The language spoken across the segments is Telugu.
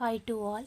Hi to all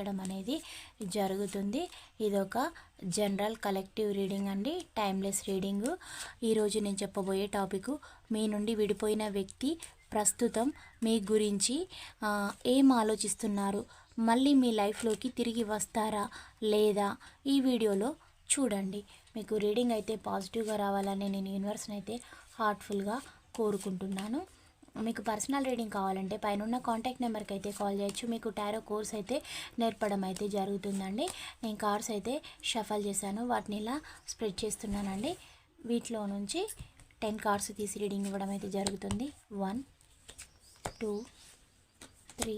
వర్తించడం అనేది జరుగుతుంది. ఇదొక జనరల్ కలెక్టివ్ రీడింగ్ అండి. Timeless reading. ఈరోజు నేను చెప్పబోయే టాపిక్ మీ నుండి విడిపోయిన వ్యక్తి ప్రస్తుతం మీ గురించి ఏం ఆలోచిస్తున్నారు? మళ్ళీ మీ లైఫ్లోకి తిరిగి వస్తారా లేదా? ఈ వీడియోలో చూడండి. మీకు రీడింగ్ అయితే పాజిటివ్గా రావాలని నేను యూనివర్స్ని అయితే హార్ట్ఫుల్గా కోరుకుంటున్నాను. మీకు పర్సనల్ రీడింగ్ కావాలంటే పైన కాంటాక్ట్ నెంబర్కి అయితే కాల్ చేయొచ్చు. మీకు టారో కోర్స్ అయితే నేర్పడం అయితే జరుగుతుందండి. నేను కార్స్ అయితే షఫల్ చేశాను. వాటిని ఇలా స్ప్రెడ్ చేస్తున్నానండి. వీటిలో నుంచి టెన్ కార్డ్స్ తీసి రీడింగ్ ఇవ్వడం అయితే జరుగుతుంది. One two three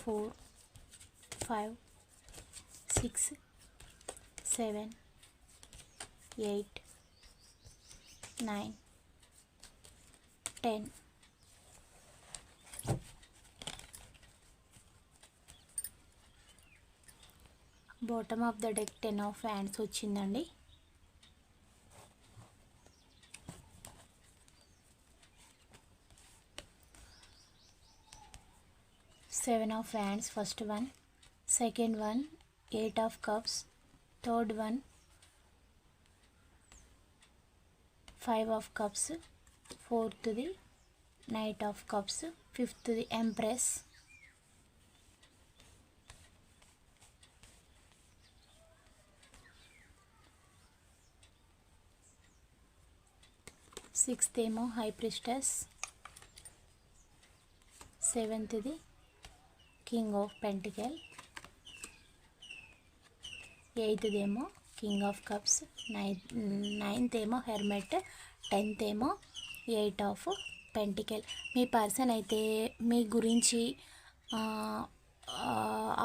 four five six seven eight nine ten. Bottom of the deck ten of hands వచ్చిందండి. Seven of hands first one second one eight of cups third one five of cups ఫోర్త్ది knight of cups ఫిఫ్త్ది empress. Sixth ఏమో హైప్రిస్టస్ సెవెంత్ది కింగ్ ఆఫ్ పెంటికల్. ఎయిత్ది ఏమో king of cups. Ninth ninth ఏమో హెర్మెట్. టెన్త్ ఏమో ఎయిట్ ఆఫ్ పెంటికల్ మీ పర్సన్ అయితే మీ గురించి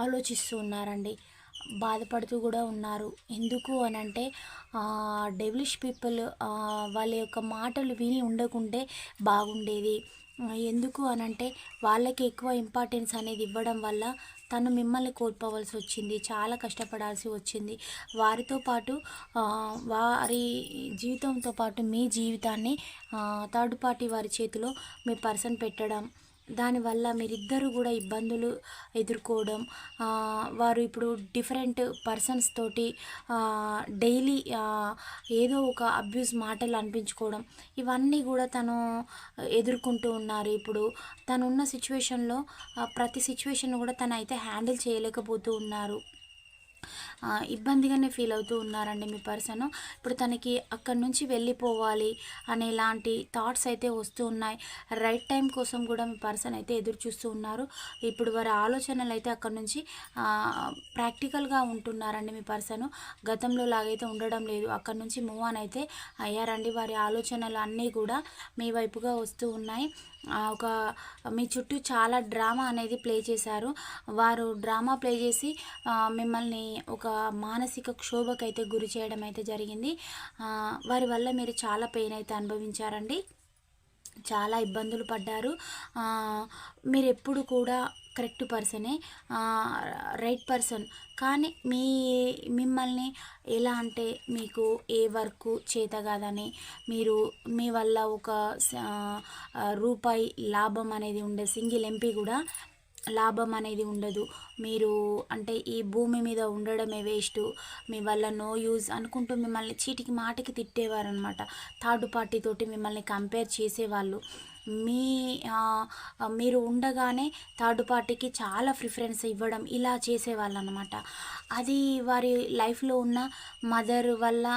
ఆలోచిస్తూ ఉన్నారండి. బాధపడుతూ కూడా ఉన్నారు. ఎందుకు అని అంటే డెవిలిష్ పీపుల్ వాళ్ళ యొక్క మాటలు విని ఉండకుంటే బాగుండేది. ఎందుకు అనంటే వాళ్ళకి ఎక్కువ ఇంపార్టెన్స్ అనేది ఇవ్వడం వల్ల తను మిమ్మల్ని కోల్పోవలసి వచ్చింది చాలా కష్టపడాల్సి వచ్చింది. వారితో పాటు వారి జీవితంతో పాటు మీ జీవితాన్ని థర్డ్ పార్టీ వారి చేతిలో మీ పర్సన్ పెట్టడం దానివల్ల మీరిద్దరూ కూడా ఇబ్బందులు ఎదుర్కోవడం వారు ఇప్పుడు డిఫరెంట్ పర్సన్స్ తోటి డైలీ ఏదో ఒక అబ్యూస్ మాటలు అనిపించుకోవడం ఇవన్నీ కూడా తను ఎదుర్కొంటూ ఉన్నారు ఇప్పుడు. తను ఉన్న సిచ్యువేషన్లో ప్రతి సిచ్యువేషన్ కూడా తను అయితే హ్యాండిల్ చేయలేకపోతూ ఉన్నారు. ఇబ్బందిగానే ఫీల్ అవుతూ ఉన్నారండి మీ పర్సన్. ఇప్పుడు తనకి అక్కడి నుంచి వెళ్ళిపోవాలి అనేలాంటి థాట్స్ అయితే వస్తూ ఉన్నాయి. రైట్ టైం కోసం కూడా మీ పర్సన్ అయితే ఎదురు చూస్తూ ఉన్నారు. ఇప్పుడు వారి ఆలోచనలు అయితే అక్కడి నుంచి ప్రాక్టికల్గా ఉంటున్నారండి మీ పర్సన్. గతంలో లాగైతే ఉండడం లేదు. అక్కడి నుంచి మూవ్ ఆన్ అయితే అయ్యారండి. వారి ఆలోచనలు అన్నీ కూడా మీ వైపుగా వస్తూ ఉన్నాయి. ఒక మీ చుట్టూ చాలా డ్రామా అనేది ప్లే చేశారు. వారు డ్రామా ప్లే చేసి మిమ్మల్ని ఒక మానసిక క్షోభకైతే గురి చేయడం అయితే జరిగింది వారి వల్ల మీరు చాలా పెయిన్ అయితే అనుభవించారండి. చాలా ఇబ్బందులు పడ్డారు. మీరు ఎప్పుడు కూడా కరెక్ట్ పర్సనే రైట్ పర్సన్. కానీ మీ మిమ్మల్ని ఎలా అంటే మీకు ఏ వర్క్ చేత కాదని మీరు మీ వల్ల ఒక రూపాయి లాభం అనేది ఉండే సింగిల్ ఎంపీ కూడా లాభం అనేది ఉండదు. మీరు అంటే ఈ భూమి మీద ఉండడమే వేస్ట్ మీ వల్ల నో యూజ్ అనుకుంటూ మిమ్మల్ని చీటికి మాటికి తిట్టేవారు అనమాట థర్డ్ పార్టీతోటి మిమ్మల్ని కంపేర్ చేసేవాళ్ళు. మీ మీరు ఉండగానే థర్డ్ పార్టీకి చాలా ప్రిఫరెన్స్ ఇవ్వడం ఇలా చేసేవాళ్ళు అనమాట అది వారి లైఫ్లో ఉన్న మదర్ వల్ల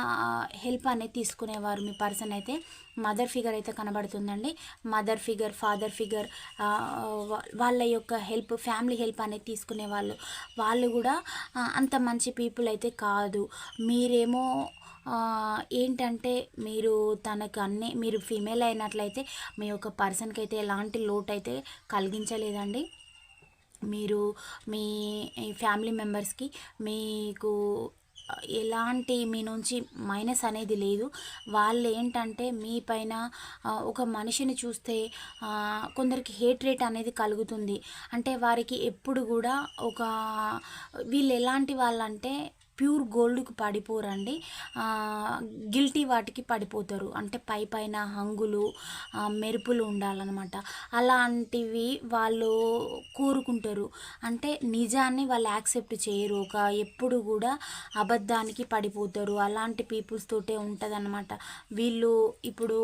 హెల్ప్ అనేది తీసుకునేవారు మీ పర్సన్ అయితే. మదర్ ఫిగర్ అయితే కనబడుతుందండి. మదర్ ఫిగర్ ఫాదర్ ఫిగర్ వాళ్ళ యొక్క హెల్ప్ ఫ్యామిలీ హెల్ప్ అనేది తీసుకునే వాళ్ళు. వాళ్ళు కూడా అంత మంచి పీపుల్ అయితే కాదు. మీరేమో ఏంటంటే మీరు తనకు అన్ని మీరు ఫీమేల్ అయినట్లయితే మీ యొక్క పర్సన్కి అయితే ఎలాంటి లోటు అయితే కలిగించలేదండి. మీరు మీ ఫ్యామిలీ మెంబర్స్కి మీకు ఎలాంటి మీ నుంచి మైనస్ అనేది లేదు. వాళ్ళు ఏంటంటే మీ పైన ఒక మనిషిని చూస్తే కొందరికి హేట్ రేట్ అనేది కలుగుతుంది. అంటే వారికి ఎప్పుడు కూడా ఒక వీళ్ళు ఎలాంటి వాళ్ళంటే ప్యూర్ గోల్డ్కి పడిపోరండి. గిల్టీ వాటికి పడిపోతారు. అంటే పై పైన హంగులు మెరుపులు ఉండాలన్నమాట. అలాంటివి వాళ్ళు కోరుకుంటారు. అంటే నిజాన్ని వాళ్ళు యాక్సెప్ట్ చేయరు. ఒక ఎప్పుడు కూడా అబద్ధానికి పడిపోతారు. అలాంటి పీపుల్స్ తోటే ఉంటుందన్నమాట. వీళ్ళు ఇప్పుడు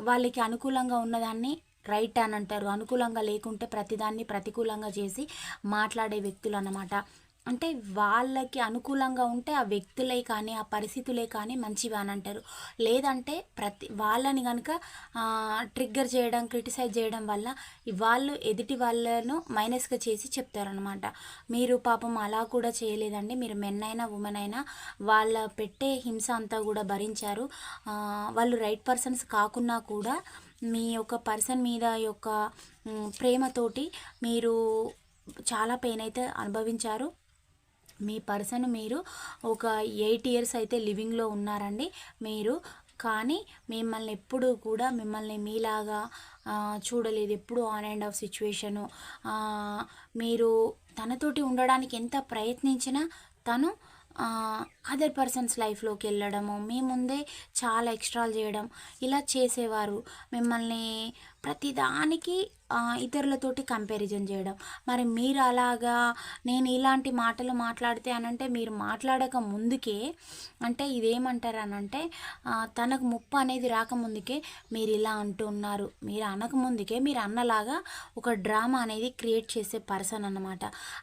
వాళ్ళకి అనుకూలంగా ఉన్నదాన్ని రైట్ అని అంటారు. అనుకూలంగా లేకుంటే ప్రతిదాన్ని ప్రతికూలంగా చేసి మాట్లాడే వ్యక్తులు అన్నమాట అంటే వాళ్ళకి అనుకూలంగా ఉంటే ఆ వ్యక్తులే కానీ ఆ పరిస్థితులే కానీ మంచివి అని అంటారు. లేదంటే ప్రతి వాళ్ళని కనుక ట్రిగ్గర్ చేయడం క్రిటిసైజ్ చేయడం వల్ల వాళ్ళు ఎదుటి వాళ్ళను మైనస్గా చేసి చెప్తారనమాట మీరు పాపం అలా కూడా చేయలేదండి. మీరు మెన్ అయినా ఉమెన్ అయినా వాళ్ళ పెట్టే హింస అంతా కూడా భరించారు. వాళ్ళు రైట్ పర్సన్స్ కాకున్నా కూడా మీ యొక్క పర్సన్ మీద యొక్క ప్రేమతోటి మీరు చాలా పెయిన్ అయితే అనుభవించారు. మీ పర్సన్ మీరు ఒక ఎయిట్ ఇయర్స్ అయితే లివింగ్లో ఉన్నారండి. మీరు కానీ మిమ్మల్ని ఎప్పుడు కూడా మిమ్మల్ని మీలాగా చూడలేదు. ఎప్పుడు ఆన్ అండ్ ఆఫ్ సిచ్యువేషను మీరు తనతోటి ఉండడానికి ఎంత ప్రయత్నించినా తను అదర్ పర్సన్స్ లైఫ్లోకి వెళ్ళడము మీ ముందే చాలా ఎక్స్ట్రాలు చేయడం ఇలా చేసేవారు. మిమ్మల్ని ప్రతిదానికి ఇతరులతోటి కంపారిజన్ చేయడం. మరి మీరు అలాగా నేను ఇలాంటి మాటలు మాట్లాడితే అనంటే మీరు మాట్లాడక ముందుకే అంటే ఇదేమంటారు అనంటే తనకు ముప్పు అనేది రాకముందుకే మీరు ఇలా అంటున్నారు మీరు అనక ముందుకే మీరు అన్నలాగా ఒక డ్రామా అనేది క్రియేట్ చేసే పర్సన్ అన్నమాట.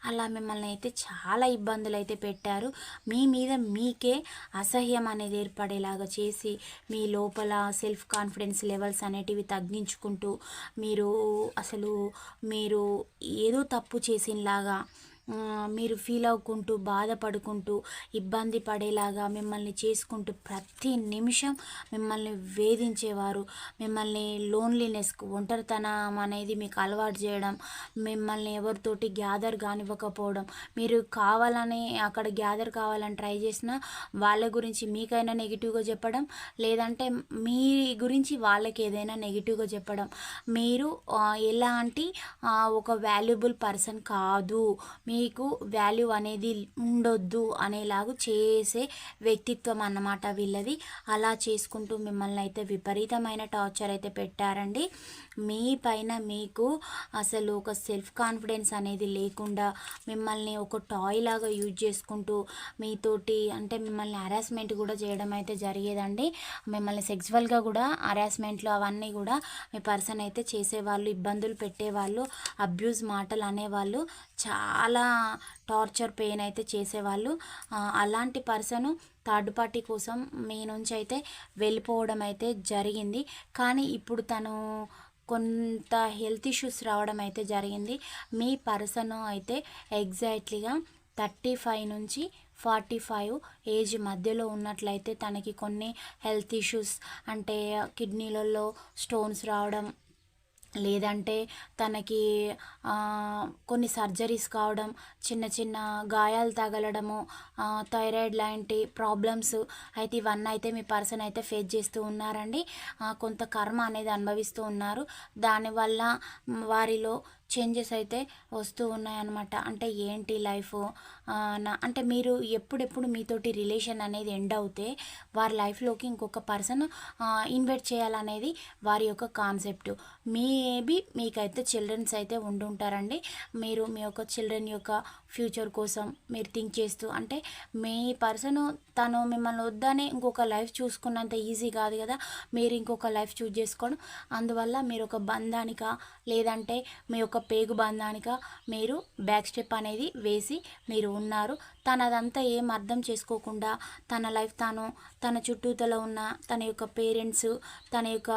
అలా మిమ్మల్ని అయితే చాలా ఇబ్బందులు అయితే పెట్టారు. మీ మీద మీకే అసహ్యం అనేది ఏర్పడేలాగా చేసి మీ లోపల సెల్ఫ్ కాన్ఫిడెన్స్ లెవెల్స్ అనేటివి తగ్గించుకుంటూ మీరు అసలు మీరు ఏదో తప్పు చేసినలాగా మీరు ఫీల్ అవ్వకుంటూ బాధపడుకుంటూ ఇబ్బంది పడేలాగా మిమ్మల్ని చేసుకుంటూ ప్రతి నిమిషం మిమ్మల్ని వేధించేవారు. మిమ్మల్ని లోన్లీనెస్కు ఒంటరితనం అనేది మీకు అలవాటు చేయడం మిమ్మల్ని ఎవరితోటి గ్యాదర్ కానివ్వకపోవడం. మీరు కావాలని అక్కడ గ్యాదర్ కావాలని ట్రై చేసినా వాళ్ళ గురించి మీకైనా నెగిటివ్గా చెప్పడం లేదంటే మీ గురించి వాళ్ళకి ఏదైనా నెగిటివ్గా చెప్పడం. మీరు ఎలాంటి ఒక వాల్యుబుల్ పర్సన్ కాదు. మీ మీకు వాల్యూ అనేది ఉండొద్దు అనేలాగా చేసే వ్యక్తిత్వం అన్నమాట వీళ్ళది. అలా చేసుకుంటూ మిమ్మల్ని అయితే విపరీతమైన టార్చర్ అయితే పెట్టారండి. మీ పైన మీకు అసలు ఒక సెల్ఫ్ కాన్ఫిడెన్స్ అనేది లేకుండా మిమ్మల్ని ఒక టాయ్ లాగా యూజ్ చేసుకుంటూ మీతోటి అంటే మిమ్మల్ని హరాస్మెంట్ కూడా చేయడం అయితే జరిగేదండి. మిమ్మల్ని సెక్సువల్గా కూడా హరాస్మెంట్లు అవన్నీ కూడా మీ పర్సన్ అయితే చేసేవాళ్ళు ఇబ్బందులు పెట్టేవాళ్ళు అబ్యూస్ మాటలు అనేవాళ్ళు చాలా టార్చర్ పెయిన్ అయితే చేసేవాళ్ళు. అలాంటి పర్సన్ థర్డ్ పార్టీ కోసం మీ నుంచి అయితే వెళ్ళిపోవడం అయితే జరిగింది. కానీ ఇప్పుడు తను కొంత హెల్త్ ఇష్యూస్ రావడం అయితే జరిగింది. మీ పర్సన్ అయితే ఎగ్జాక్ట్లీగా థర్టీ ఫైవ్ నుంచి ఫార్టీ ఫైవ్ ఏజ్ మధ్యలో ఉన్నట్లయితే తనకి కొన్ని హెల్త్ ఇష్యూస్ అంటే కిడ్నీలలో స్టోన్స్ రావడం లేదంటే తనకి కొన్ని సర్జరీస్ కావడం చిన్న చిన్న గాయాలు తగలడము థైరాయిడ్ లాంటి ప్రాబ్లమ్స్ అయితే ఇవన్నీ అయితే మీ పర్సన్ అయితే ఫేస్ చేస్తూ ఉన్నారండి. కొంత కర్మ అనేది అనుభవిస్తూ ఉన్నారు. దానివల్ల వారిలో చేంజెస్ అయితే వస్తూ ఉన్నాయన్నమాట. అంటే ఏంటి లైఫ్? నా అంటే మీరు ఎప్పుడెప్పుడు మీతోటి రిలేషన్ అనేది ఎండ్ అవుతే వారి లైఫ్లోకి ఇంకొక పర్సన్ ఇన్వైట్ చేయాలనేది వారి యొక్క కాన్సెప్ట్. మేబీ మీకైతే చిల్డ్రన్స్ అయితే ఉండుంటారండి. మీరు మీ యొక్క చిల్డ్రన్ యొక్క ఫ్యూచర్ కోసం మీరు థింక్ చేస్తూ అంటే మీ పర్సన్ తను మిమ్మల్ని వద్దనే ఇంకొక లైఫ్ చూసుకున్నంత ఈజీ కాదు కదా. మీరు ఇంకొక లైఫ్ చూజ్ చేసుకోవడం అందువల్ల మీరు ఒక బంధానిక లేదంటే మీ యొక్క పేగు బంధానిక మీరు బ్యాక్ స్టెప్ అనేది వేసి మీరు ఉన్నారు. తనదంతా ఏం అర్థం చేసుకోకుండా తన లైఫ్ తాను తన చుట్టూతలో ఉన్న తన యొక్క పేరెంట్స్ తన యొక్క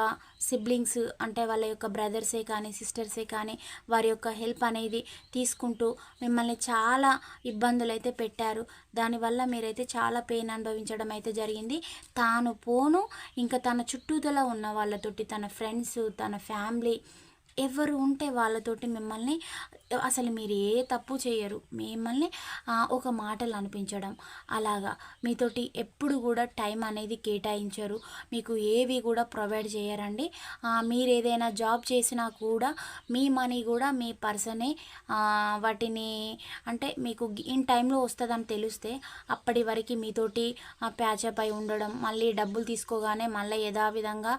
సిబ్లింగ్స్ అంటే వాళ్ళ యొక్క బ్రదర్సే కానీ సిస్టర్సే కానీ వారి యొక్క హెల్ప్ అనేది తీసుకుంటూ మిమ్మల్ని చాలా ఇబ్బందులు అయితే పెట్టారు దానివల్ల మీరైతే చాలా పెయిన్ అనుభవించడం అయితే జరిగింది. తాను పోను ఇంకా తన చుట్టూతల ఉన్న వాళ్ళతోటి తన ఫ్రెండ్స్ తన ఫ్యామిలీ ఎవరు ఉంటే వాళ్ళతోటి మిమ్మల్ని అసలు మీరు ఏ తప్పు చేయరు. మిమ్మల్ని ఒక మాటలు అనిపించడం. అలాగా. మీతోటి ఎప్పుడు కూడా టైం అనేది కేటాయించరు. మీకు ఏవి కూడా ప్రొవైడ్ చేయరండి. మీరు ఏదైనా జాబ్ చేసినా కూడా మీ మనీ కూడా మీ పర్సనే వాటిని అంటే మీకు ఇన్ టైంలో వస్తుందని తెలిస్తే అప్పటి వరకు మీతోటి ప్యాచప్ అయి ఉండడం మళ్ళీ డబ్బులు తీసుకోగానే మళ్ళీ యథావిధంగా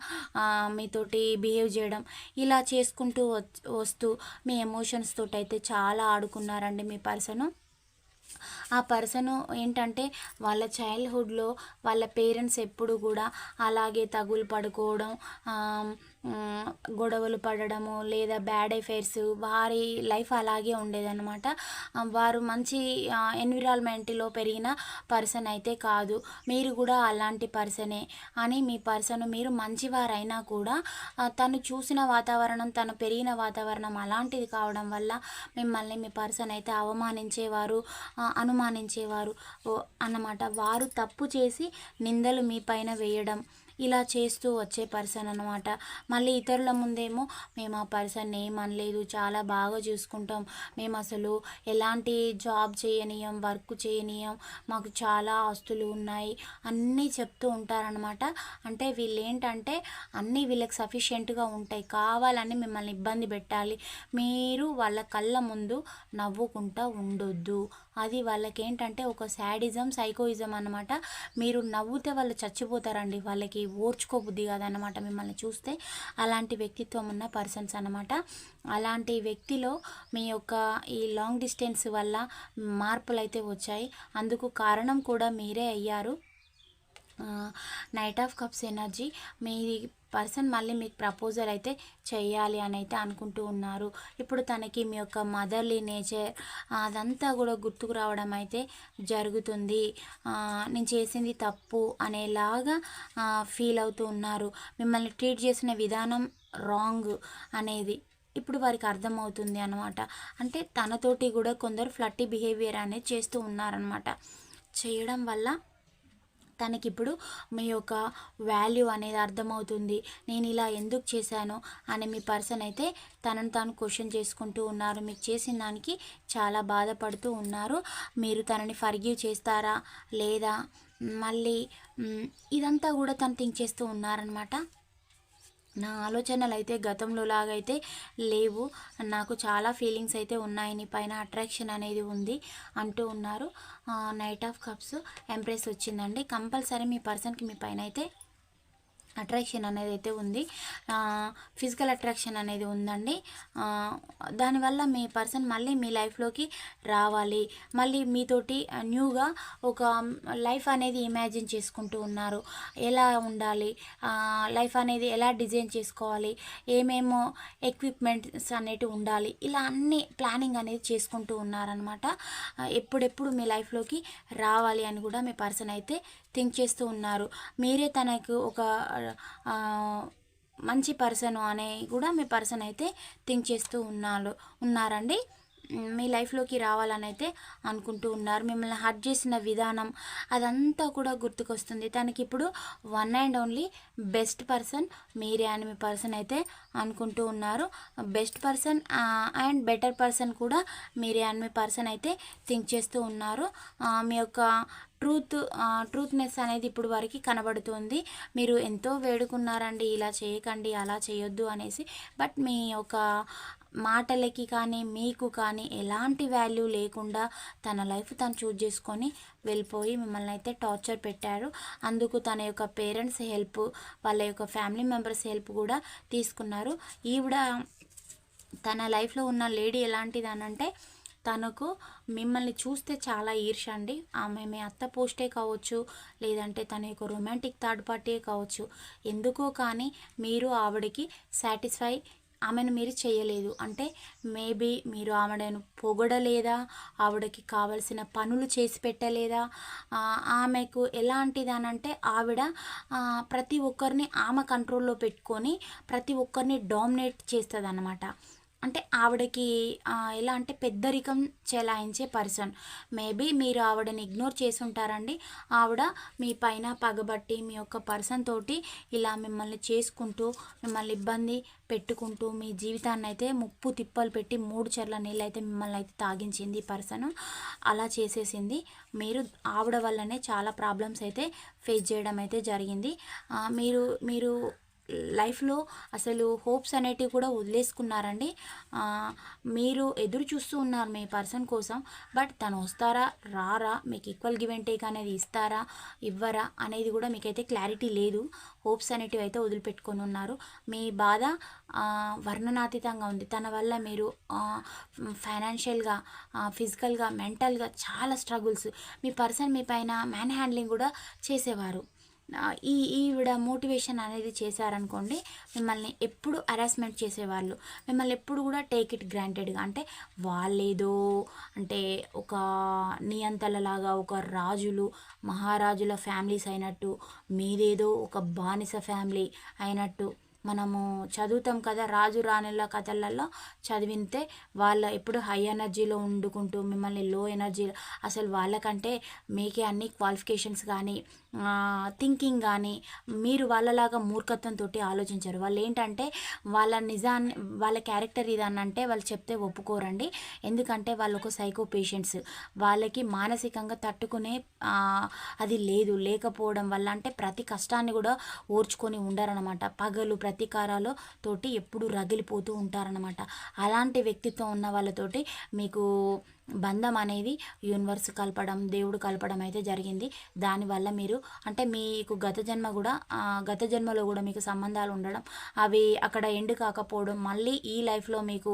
మీతోటి బిహేవ్ చేయడం ఇలా చేసుకుంటూ వస్తూ మీ ఎమోషన్స్ తోటి అయితే చాలా ఆడుకున్నారండి మీ పర్సను. ఆ పర్సన్ ఏంటంటే వాళ్ళ చైల్డ్హుడ్లో వాళ్ళ పేరెంట్స్ ఎప్పుడు కూడా అలాగే తగులు పడుకోవడం గొడవలు పడడము లేదా బ్యాడ్ ఎఫైర్స్ వారి లైఫ్ అలాగే ఉండేదన్నమాట. వారు మంచి ఎన్విరాన్మెంట్లో పెరిగిన పర్సన్ అయితే కాదు. మీరు కూడా అలాంటి పర్సనే అని మీ పర్సన్ మీరు మంచివారైనా కూడా తను చూసిన వాతావరణం తను పెరిగిన వాతావరణం అలాంటిది కావడం వల్ల మిమ్మల్ని మీ పర్సన్ అయితే అవమానించేవారు అనుమానించేవారు అన్నమాట. వారు తప్పు చేసి నిందలు మీ పైన వేయడం. ఇలా చేస్తూ వచ్చే పర్సన్ అనమాట మళ్ళీ ఇతరుల ముందేమో మేము ఆ పర్సన్ ఏం అనలేదు చాలా బాగా చూసుకుంటాం. మేము అసలు ఎలాంటి జాబ్ చేయనీయం వర్క్ చేయనీయం మాకు చాలా ఆస్తులు ఉన్నాయి అన్నీ చెప్తూ ఉంటారనమాట అంటే వీళ్ళు ఏంటంటే అన్నీ వీళ్ళకి సఫిషియెంట్గా ఉంటాయి. కావాలని మిమ్మల్ని ఇబ్బంది పెట్టాలి. మీరు వాళ్ళ కళ్ళ ముందు నవ్వుకుంటూ ఉండొద్దు. అది వాళ్ళకి ఏంటంటే ఒక శాడిజం సైకోయిజం అన్నమాట. మీరు నవ్వుతే వాళ్ళు చచ్చిపోతారండి. వాళ్ళకి ఓర్చుకోబుద్ధి కాదనమాట మిమ్మల్ని చూస్తే. అలాంటి వ్యక్తిత్వం ఉన్న పర్సన్స్ అనమాట అలాంటి వ్యక్తిలో మీ యొక్క ఈ లాంగ్ డిస్టెన్స్ వల్ల మార్పులు అయితే వచ్చాయి. అందుకు కారణం కూడా మీరే అయ్యారు. Knight of cups energy. Me person మళ్ళీ మీకు ప్రపోజల్ అయితే చేయాలి అని అయితే అనుకుంటూ ఉన్నారు. ఇప్పుడు తనకి మీ యొక్క మదర్లీ నేచర్ అదంతా కూడా గుర్తుకు రావడం అయితే జరుగుతుంది. నేను చేసింది తప్పు అనేలాగా ఫీల్ అవుతూ ఉన్నారు. మిమ్మల్ని ట్రీట్ చేసిన విధానం రాంగ్ అనేది ఇప్పుడు వారికి అర్థమవుతుంది అనమాట అంటే తనతోటి కూడా కొందరు ఫ్లట్టి బిహేవియర్ అనేది చేస్తూ ఉన్నారనమాట చేయడం వల్ల తనకిప్పుడు మీ యొక్క వాల్యూ అనేది అర్థమవుతుంది. నేను ఇలా ఎందుకు చేశాను అని మీ పర్సన్ అయితే తనను తాను క్వశ్చన్ చేసుకుంటూ ఉన్నారు. మీకు చేసిన దానికి చాలా బాధపడుతూ ఉన్నారు. మీరు తనని ఫర్గ్యూ చేస్తారా? లేదా? మళ్ళీ ఇదంతా కూడా తను థింక్ చేస్తూ ఉన్నారనమాట నా ఆలోచనలు అయితే గతంలో లాగైతే లేవు. నాకు చాలా ఫీలింగ్స్ అయితే ఉన్నాయి. నీ పైన అట్రాక్షన్ అనేది ఉంది అంటూ ఉన్నారు. నైట్ ఆఫ్ కప్స్ ఎంప్రెస్ వచ్చిందండి. కంపల్సరీ మీ పర్సన్కి మీ పైన అయితే అట్రాక్షన్ అనేది అయితే ఉంది ఫిజికల్ అట్రాక్షన్ అనేది ఉందండి. దానివల్ల మీ పర్సన్ మళ్ళీ మీ లైఫ్లోకి రావాలి. మళ్ళీ మీతోటి న్యూగా ఒక లైఫ్ అనేది ఇమాజిన్ చేసుకుంటూ ఉన్నారు. ఎలా ఉండాలి? లైఫ్ అనేది ఎలా డిజైన్ చేసుకోవాలి? ఏమేమో ఎక్విప్మెంట్స్ అనేటివి ఉండాలి? ఇలా అన్ని ప్లానింగ్ అనేది చేసుకుంటూ ఉన్నారనమాట ఎప్పుడెప్పుడు మీ లైఫ్లోకి రావాలి అని కూడా మీ పర్సన్ అయితే థింక్ చేస్తూ ఉన్నారు. మీరే తనకు ఒక మంచి పర్సన్ అనే కూడా మీ పర్సన్ అయితే థింక్ చేస్తూ ఉన్నారు ఉన్నారండి. మీ లైఫ్లోకి రావాలని అయితే అనుకుంటూ ఉన్నారు. మిమ్మల్ని హర్ట్ చేసిన విధానం అదంతా కూడా గుర్తుకొస్తుంది. తనకి ఇప్పుడు one and only best person మీరే అని మీ పర్సన్ అయితే అనుకుంటూ ఉన్నారు. Best person and better person కూడా మీరే అని మీ పర్సన్ అయితే థింక్ చేస్తూ ఉన్నారు. మీ యొక్క ట్రూత్ ట్రూత్నెస్ అనేది ఇప్పుడు వరకు కనబడుతుంది. మీరు ఎంతో వేడుకున్నారండి ఇలా చేయకండి అలా చేయొద్దు అనేసి. బట్ మీ యొక్క మాటలకి కానీ మీకు కానీ ఎలాంటి వాల్యూ లేకుండా తన లైఫ్ తను చూజ్ చేసుకొని వెళ్ళిపోయి మిమ్మల్ని అయితే టార్చర్ పెట్టారు. అందుకు తన యొక్క పేరెంట్స్ హెల్ప్ వాళ్ళ యొక్క ఫ్యామిలీ మెంబర్స్ హెల్ప్ కూడా తీసుకున్నారు. ఈవిడ తన లైఫ్లో ఉన్న లేడీ ఎలాంటిది అనంటే తనకు మిమ్మల్ని చూస్తే చాలా ఈర్ష అండి. ఆమె మీ అత్త పోస్టే కావచ్చు లేదంటే తన యొక్క రొమాంటిక్ థర్డ్ పార్టీ కావచ్చు. ఎందుకో కానీ మీరు ఆవిడకి సాటిస్ఫై ఆమెను మీరు చేయలేదు. అంటే మేబీ మీరు ఆవిడను పొగడలేదా? ఆవిడకి కావలసిన పనులు చేసి పెట్టలేదా? ఆమెకు ఎలాంటిదనంటే ఆవిడ ప్రతి ఒక్కరిని ఆమె కంట్రోల్లో పెట్టుకొని ప్రతి ఒక్కరిని డామినేట్ చేస్తుంది అంటే ఆవిడకి ఎలా అంటే పెద్దరికం చెలాయించే పర్సన్. మేబీ మీరు ఆవిడని ఇగ్నోర్ చేసి ఉంటారండి ఆవిడ మీ పైన పగబట్టి మీ యొక్క పర్సన్ తోటి ఇలా మిమ్మల్ని చేసుకుంటూ మిమ్మల్ని ఇబ్బంది పెట్టుకుంటూ మీ జీవితాన్ని అయితే ముప్పు తిప్పలు పెట్టి మూడు చెర్ల నీళ్ళు అయితే మిమ్మల్ని అయితే తాగించింది ఈ పర్సన్. అలా చేసేసింది. మీరు ఆవిడ వల్లనే చాలా ప్రాబ్లమ్స్ అయితే ఫేస్ చేయడం అయితే జరిగింది. మీరు మీరు లైఫ్లో అసలు హోప్స్ అనేటివి కూడా వదిలేసుకున్నారండి. మీరు ఎదురు చూస్తూ ఉన్నారు మీ పర్సన్ కోసం బట్ తను వస్తారా రారా మీకు ఈక్వల్ గివ్ అండ్ టేక్ అనేది ఇస్తారా ఇవ్వరా అనేది కూడా మీకైతే క్లారిటీ లేదు. హోప్స్ అనేటివి అయితే వదిలిపెట్టుకొని ఉన్నారు. మీ బాధ వర్ణనాతీతంగా ఉంది. తన వల్ల మీరు ఫైనాన్షియల్గా ఫిజికల్గా మెంటల్గా చాలా స్ట్రగుల్స్ మీ పర్సన్ మీ పైన మ్యాన్ హ్యాండ్లింగ్ కూడా చేసేవారు. ఈ ఈవిడ మోటివేషన్ అనేది చేశారనుకోండి మిమ్మల్ని ఎప్పుడు హరాస్మెంట్ చేసేవాళ్ళు. మిమ్మల్ని ఎప్పుడు కూడా టేక్ ఇట్ గ్రాంటెడ్గా అంటే వాళ్ళేదో అంటే ఒక నియంతలలాగా ఒక రాజులు మహారాజుల ఫ్యామిలీస్ అయినట్టు మీదేదో ఒక బానిస ఫ్యామిలీ అయినట్టు మనము చదువుతాం కదా రాజు రాణుల కథలలో చదివితే వాళ్ళ ఎప్పుడు హై ఎనర్జీలో వండుకుంటూ మిమ్మల్ని లో ఎనర్జీ అసలు వాళ్ళకంటే మీకే అన్ని క్వాలిఫికేషన్స్ కానీ థింకింగ్ కానీ మీరు వాళ్ళలాగా మూర్ఖత్వంతో ఆలోచించారు. వాళ్ళు ఏంటంటే వాళ్ళ నిజాన్ని వాళ్ళ క్యారెక్టర్ ఇదన్నంటే వాళ్ళు చెప్తే ఒప్పుకోరండి. ఎందుకంటే వాళ్ళు ఒక సైకో పేషెంట్స్. వాళ్ళకి మానసికంగా తట్టుకునే అది లేదు. లేకపోవడం వల్ల అంటే ప్రతి కష్టాన్ని కూడా ఓర్చుకొని ఉండరనమాట పగలు ప్రతి ప్రతీకారాలు తోటి ఎప్పుడు రగిలిపోతూ ఉంటారనమాట అలాంటి వ్యక్తిత్వం ఉన్న వాళ్ళతోటి మీకు బంధం అనేది యూనివర్స్ కలపడం దేవుడు కలపడం అయితే జరిగింది. దానివల్ల మీరు అంటే మీకు గత జన్మ కూడా గత జన్మలో కూడా మీకు సంబంధాలు ఉండడం అవి అక్కడ ఎండ్ కాకపోవడం మళ్ళీ ఈ లైఫ్లో మీకు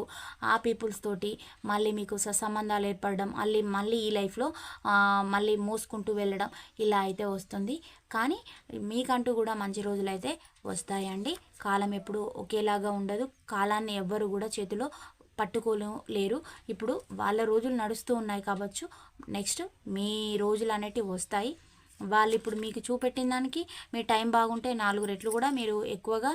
ఆ పీపుల్స్ తోటి మళ్ళీ మీకు సత్సంబంధాలు ఏర్పడడం మళ్ళీ మళ్ళీ ఈ లైఫ్లో మళ్ళీ మోసుకుంటూ వెళ్ళడం ఇలా అయితే వస్తుంది. కానీ మీకంటూ కూడా మంచి రోజులు అయితే వస్తాయండి. కాలం ఎప్పుడు ఒకేలాగా ఉండదు. కాలాన్ని ఎవ్వరు కూడా చేతిలో పట్టుకోలే లేరు. ఇప్పుడు వాళ్ళ రోజులు నడుస్తూ ఉన్నాయి కావచ్చు. నెక్స్ట్ మీ రోజులు అనేటివి వస్తాయి. వాళ్ళు ఇప్పుడు మీకు చూపెట్టిన దానికి మీ టైం బాగుంటే నాలుగు రెట్లు కూడా మీరు ఎక్కువగా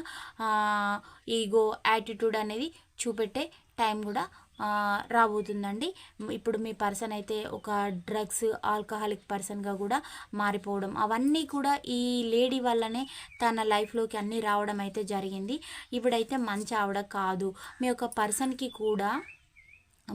ఈగో యాటిట్యూడ్ అనేది చూపెట్టే టైం కూడా రాబోతుందండి. ఇప్పుడు మీ పర్సన్ అయితే ఒక డ్రగ్స్ ఆల్కహాలిక్ పర్సన్గా కూడా మారిపోవడం అవన్నీ కూడా ఈ లేడీ వల్లనే తన లైఫ్లోకి అన్నీ రావడం అయితే జరిగింది. ఇప్పుడైతే మంచి ఆవిడ కాదు. మీ యొక్క పర్సన్కి కూడా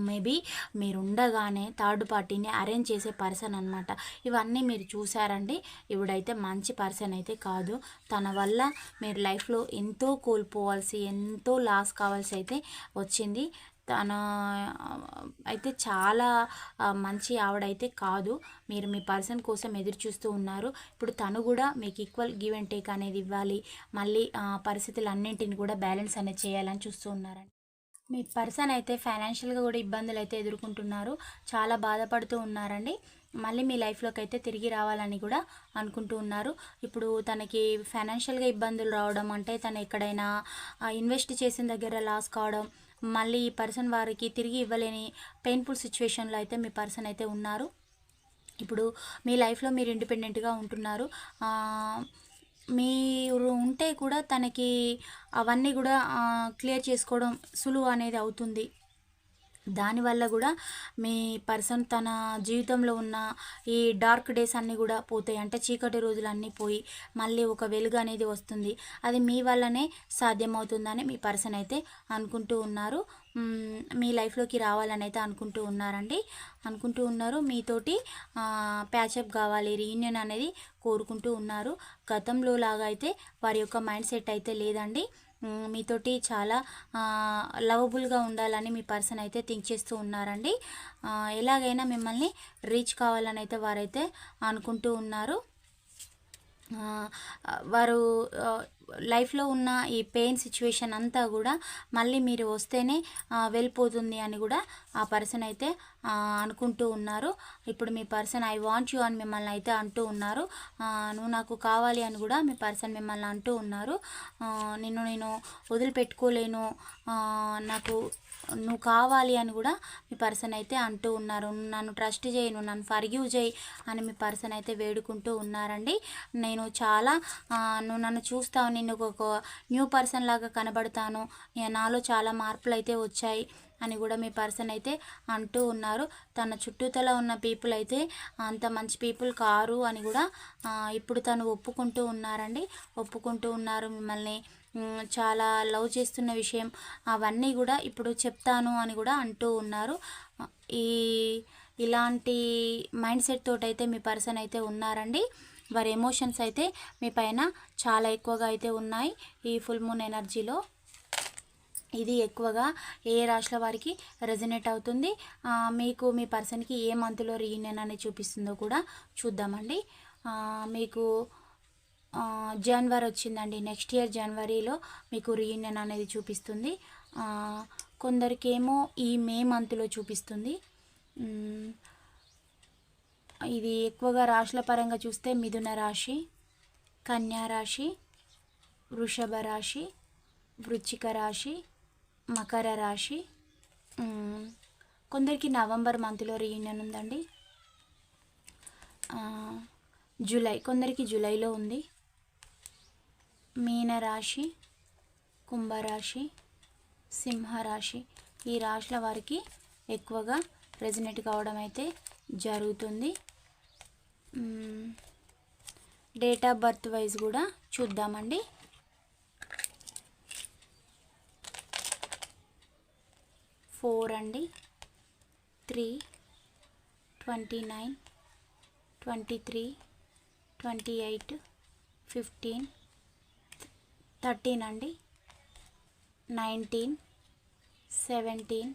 మేబీ మీరు ఉండగానే థర్డ్ పార్టీని అరేంజ్ చేసే పర్సన్ అనమాట ఇవన్నీ మీరు చూసారండి ఇవిడైతే మంచి పర్సన్ అయితే కాదు. తన వల్ల మీరు లైఫ్లో ఎంతో కోల్పోవాల్సి ఎంతో లాస్ కావాల్సి అయితే వచ్చింది. తను అయితే చాలా మంచి ఆవిడైతే కాదు. మీరు మీ పర్సన్ కోసం ఎదురు చూస్తూ ఉన్నారు. ఇప్పుడు తను కూడా మీకు ఈక్వల్ గివ్ అండ్ టేక్ అనేది ఇవ్వాలి. మళ్ళీ పరిస్థితులు అన్నింటిని కూడా బ్యాలెన్స్ అనేది చేయాలని చూస్తూ ఉన్నారండి. మీ పర్సన్ అయితే ఫైనాన్షియల్గా కూడా ఇబ్బందులు అయితే ఎదుర్కొంటున్నారు. చాలా బాధపడుతూ ఉన్నారండి. మళ్ళీ మీ లైఫ్లోకి అయితే తిరిగి రావాలని కూడా అనుకుంటూ ఉన్నారు. ఇప్పుడు తనకి ఫైనాన్షియల్గా ఇబ్బందులు రావడం అంటే తను ఎక్కడైనా ఇన్వెస్ట్ చేసిన దగ్గర లాస్ కావడం మళ్ళీ ఈ పర్సన్ వారికి తిరిగి ఇవ్వలేని పెయిన్ఫుల్ సిచ్యువేషన్లో అయితే మీ పర్సన్ అయితే ఉన్నారు. ఇప్పుడు మీ లైఫ్లో మీరు ఇండిపెండెంట్గా ఉంటున్నారు. మీరు ఉంటే కూడా తనకి అవన్నీ కూడా క్లియర్ చేసుకోవడం సులువు అనేది అవుతుంది. దానివల్ల కూడా మీ పర్సన్ తన జీవితంలో ఉన్న ఈ డార్క్ డేస్ అన్నీ కూడా పోతాయి. అంటే చీకటి రోజులు అన్నీ పోయి మళ్ళీ ఒక వెలుగు అనేది వస్తుంది. అది మీ వల్లనే సాధ్యమవుతుందని మీ పర్సన్ అయితే అనుకుంటూ ఉన్నారు. మీ లైఫ్లోకి రావాలని అయితే అనుకుంటూ ఉన్నారండి. అనుకుంటూ ఉన్నారు. మీతోటి ప్యాచప్ కావాలి రీయూనియన్ అనేది కోరుకుంటూ ఉన్నారు. గతంలో లాగా అయితే వారి యొక్క మైండ్ సెట్ అయితే లేదండి. మీతోటి చాలా లవబుల్గా ఉండాలని మీ పర్సన్ అయితే థింక్ చేస్తూ ఉన్నారండి. ఎలాగైనా మిమ్మల్ని రీచ్ కావాలని అయితే వారైతే అనుకుంటూ ఉన్నారు. వారు లైఫ్లో ఉన్న ఈ పెయిన్ సిచ్యువేషన్ అంతా కూడా మళ్ళీ మీరు వస్తేనే వెళ్ళిపోతుంది అని కూడా ఆ పర్సన్ అయితే అనుకుంటూ ఉన్నారు. ఇప్పుడు మీ పర్సన్ ఐ వాంట్ యూ అని మిమ్మల్ని అయితే అంటూ ఉన్నారు. నువ్వు నాకు కావాలి అని కూడా మీ పర్సన్ మిమ్మల్ని అంటూ ఉన్నారు. నిన్ను నేను వదిలిపెట్టుకోలేను. నాకు నువ్వు కావాలి అని కూడా మీ పర్సన్ అయితే అంటూ ఉన్నారు. నన్ను ట్రస్ట్ చేయి నువ్వు నన్ను ఫర్గ్యూ చేయి అని మీ పర్సన్ అయితే వేడుకుంటూ ఉన్నారండి. నేను చాలా నువ్వు నన్ను చూస్తావు నేను ఒక న్యూ పర్సన్ లాగా కనబడతాను. నాలో చాలా మార్పులు అయితే వచ్చాయి అని కూడా మీ పర్సన్ అయితే అంటూ ఉన్నారు. తన చుట్టూతల ఉన్న పీపుల్ అయితే అంత మంచి పీపుల్ కారు అని కూడా ఇప్పుడు తను ఒప్పుకుంటూ ఉన్నారండి. ఒప్పుకుంటూ ఉన్నారు మిమ్మల్ని. చాలా లవ్ చేస్తున్న విషయం అవన్నీ కూడా ఇప్పుడు చెప్తాను అని కూడా అంటూ ఉన్నారు. ఈ ఇలాంటి మైండ్ సెట్ తోటైతే అయితే మీ పర్సన్ అయితే ఉన్నారండి. వారి ఎమోషన్స్ అయితే మీ పైన చాలా ఎక్కువగా అయితే ఉన్నాయి ఈ ఫుల్ మూన్ ఎనర్జీలో ఇది ఎక్కువగా ఏ రాశుల వారికి రెజనేట్ అవుతుంది? మీకు మీ పర్సన్కి ఏ మంత్లో రీయూనియన్ అనేది చూపిస్తుందో కూడా చూద్దామండి. మీకు జనవరి వచ్చిందండి. నెక్స్ట్ ఇయర్ జనవరిలో మీకు రీయూనియన్ అనేది చూపిస్తుంది. కొందరికేమో ఈ మే మంత్లో చూపిస్తుంది. ఇది ఎక్కువగా రాశుల పరంగా చూస్తే మిథున రాశి కన్యా రాశి వృషభ రాశి వృచ్చిక రాశి మకర రాశి కొందరికి నవంబర్ మంత్లో రీయూనియన్ ఉందండి. జూలై కొందరికి జూలైలో ఉంది. మీనరాశి కుంభరాశి సింహరాశి ఈ రాశుల వారికి ఎక్కువగా రెజినేట్ కావడం అయితే జరుగుతుంది. డేట్ ఆఫ్ బర్త్ వైజ్ కూడా చూద్దామండి. ఫోర్ అండి. Three. Twenty nine. Twenty three. Twenty eight. Fifteen. Thirteen అండి. Nineteen. Seventeen.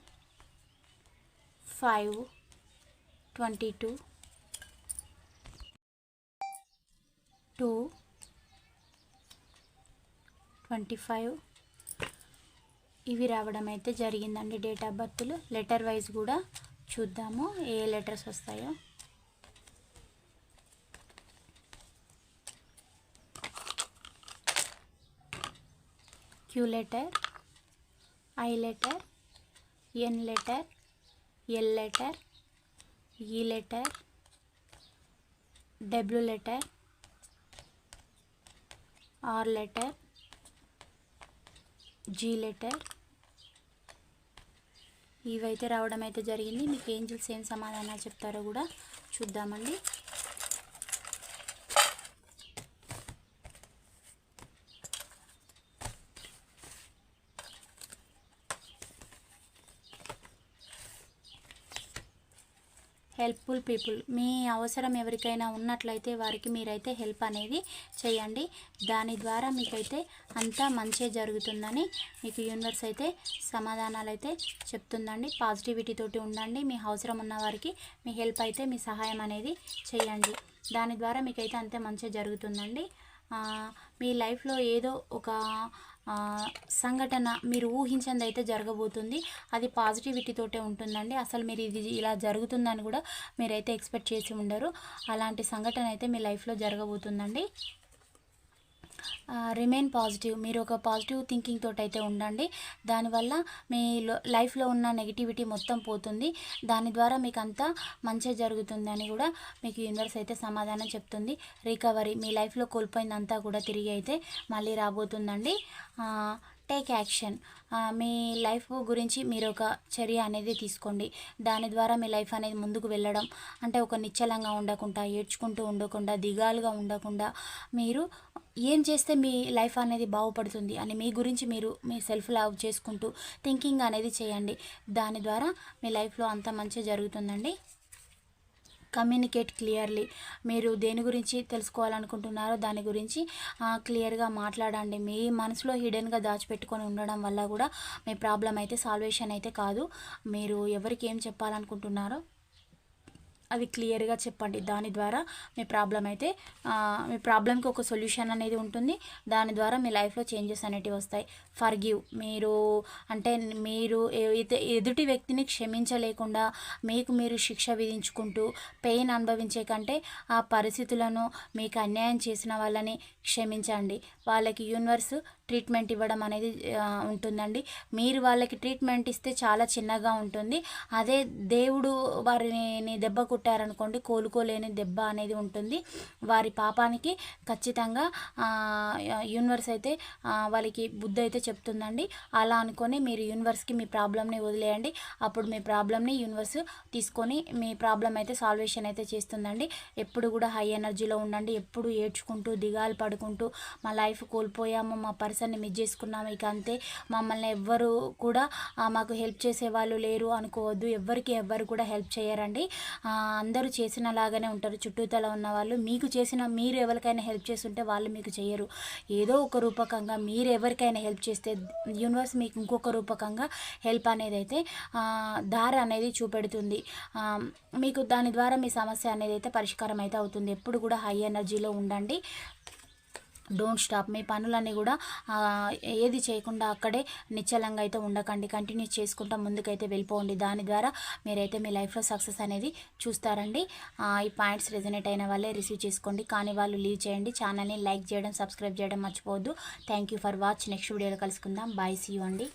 Five. Twenty two. Two twenty five. ఇవి రావడం అయితే జరిగిందండి డేట్ ఆఫ్ బర్త్లు. లెటర్ వైజ్ కూడా చూద్దాము ఏ లెటర్స్ వస్తాయో. Q letter I letter N letter L letter E letter W letter R letter G letter. ఇవైతే రావడం అయితే జరిగింది. మీకు ఏంజిల్స్ ఏం సమాధానాలు చెప్తారో కూడా చూద్దామండి. Helpful people. మీ అవసరం ఎవరికైనా ఉన్నట్లయితే వారికి మీరైతే హెల్ప్ అనేది చేయండి. దాని ద్వారా మీకైతే అంతా మంచి జరుగుతుందని మీకు యూనివర్స్ అయితే సమాధానాలు అయితే చెప్తుందండి. పాజిటివిటీ తోటి ఉండండి. మీ అవసరం ఉన్న వారికి మీ హెల్ప్ అయితే మీ సహాయం అనేది చేయండి. దాని ద్వారా మీకైతే అంతే మంచి జరుగుతుందండి. మీ లైఫ్లో ఏదో ఒక సంఘటన మీరు ఊహించింది అయితే జరగబోతుంది. అది పాజిటివిటీ తోటే ఉంటుందండి. అసలు మీరు ఇది ఇలా జరుగుతుందని కూడా మీరైతే ఎక్స్పెక్ట్ చేసి ఉండరు. అలాంటి సంఘటన అయితే మీ లైఫ్లో జరగబోతుందండి. రిమైన్ పాజిటివ్ మీరు ఒక పాజిటివ్ థింకింగ్ తోటి అయితే ఉండండి. దానివల్ల మీ లో- లైఫ్లో ఉన్న నెగిటివిటీ మొత్తం పోతుంది. దాని ద్వారా మీకు అంతా మంచిగా జరుగుతుంది అని కూడా మీకు యూనివర్స్ అయితే సమాధానం చెప్తుంది. రికవరీ మీ లైఫ్లో కోల్పోయిందంతా కూడా తిరిగి అయితే మళ్ళీ రాబోతుందండి. Take action. మీ లైఫ్ గురించి మీరు ఒక చర్య అనేది తీసుకోండి. దాని ద్వారా మీ లైఫ్ అనేది ముందుకు వెళ్ళడం. అంటే ఒక నిశ్చలంగా ఉండకుండా ఏడ్చుకుంటూ ఉండకుండా దిగాలుగా ఉండకుండా మీరు ఏం చేస్తే మీ లైఫ్ అనేది బాగుపడుతుంది అని మీ గురించి మీరు మీ సెల్ఫ్ లవ్ చేసుకుంటూ థింకింగ్ అనేది చేయండి. దాని ద్వారా మీ లైఫ్లో అంత మంచి జరుగుతుందండి. కమ్యూనికేట్ క్లియర్లీ మీరు దేని గురించి తెలుసుకోవాలనుకుంటున్నారో దాని గురించి క్లియర్గా మాట్లాడండి. మీ మనసులో హిడెన్గా దాచిపెట్టుకొని ఉండడం వల్ల కూడా మీ ప్రాబ్లం అయితే సాల్వేషన్ అయితే కాదు. మీరు ఎవరికి ఏం చెప్పాలనుకుంటున్నారో అది క్లియర్గా చెప్పండి. దాని ద్వారా మీ ప్రాబ్లం అయితే మీ ప్రాబ్లంకి ఒక సొల్యూషన్ అనేది ఉంటుంది. దాని ద్వారా మీ లైఫ్లో చేంజెస్ అనేటివి వస్తాయి. ఫర్గివ్ మీరు అంటే మీరు ఎదుటి వ్యక్తిని క్షమించలేకుండా మీకు మీరు శిక్ష విధించుకుంటూ పెయిన్ అనుభవించే కంటే ఆ పరిస్థితులను మీకు అన్యాయం చేసిన వాళ్ళని క్షమించండి. వాళ్ళకి యూనివర్స్ ట్రీట్మెంట్ ఇవ్వడం అనేది ఉంటుందండి. మీరు వాళ్ళకి ట్రీట్మెంట్ ఇస్తే చాలా చిన్నగా ఉంటుంది. అదే దేవుడు వారిని దెబ్బ కొట్టారనుకోండి కోలుకోలేని దెబ్బ అనేది ఉంటుంది. వారి పాపానికి ఖచ్చితంగా యూనివర్స్ అయితే వాళ్ళకి బుద్ధి అయితే చెప్తుందండి. అలా అనుకొని మీరు యూనివర్స్కి మీ ప్రాబ్లమ్ని వదిలేయండి. అప్పుడు మీ ప్రాబ్లమ్ని యూనివర్స్ తీసుకొని మీ ప్రాబ్లం అయితే సాల్వేషన్ అయితే చేస్తుందండి. ఎప్పుడు కూడా హై ఎనర్జీలో ఉండండి. ఎప్పుడు ఏడ్చుకుంటూ దిగాలు పడుకుంటూ మా లైఫ్ కోల్పోయాము మా పర్సన్ని మిస్ చేసుకున్నాము ఇక అంతే. మమ్మల్ని ఎవ్వరు కూడా మాకు హెల్ప్ చేసే వాళ్ళు లేరు అనుకోవద్దు. ఎవ్వరికి ఎవ్వరు కూడా హెల్ప్ చేయరండి. అందరూ చేసిన లాగానే ఉంటారు. చుట్టూతల ఉన్న వాళ్ళు మీకు చేసిన మీరు ఎవరికైనా హెల్ప్ చేస్తుంటే వాళ్ళు మీకు చేయరు. ఏదో ఒక రూపకంగా మీరు ఎవరికైనా హెల్ప్ చేస్తే యూనివర్స్ మీకు ఇంకొక రూపకంగా హెల్ప్ అనేది అయితే దారి అనేది చూపెడుతుంది. మీకు దాని ద్వారా మీ సమస్య అనేది అయితే పరిష్కారం అయితే అవుతుంది. ఎప్పుడు కూడా హై ఎనర్జీలో ఉండండి. Don't stop. మీ పనులన్నీ కూడా ఏది చేయకుండా అక్కడే నిశ్చలంగా అయితే ఉండకండి. కంటిన్యూ చేసుకుంటా ముందుకైతే వెళ్ళిపోండి. దాని ద్వారా మీరైతే మీ లైఫ్లో సక్సెస్ అనేది చూస్తారండి. ఈ పాయింట్స్ రెజనేట్ అయిన వాళ్ళే రిసీవ్ చేసుకోండి. కానీ వాళ్ళు లీవ్ చేయండి. ఛానల్ని లైక్ చేయడం సబ్స్క్రైబ్ చేయడం మర్చిపోవద్దు. Thank you for watch. Next వీడియోలో కలుసుకుందాం. బాయ్ సీ అండి.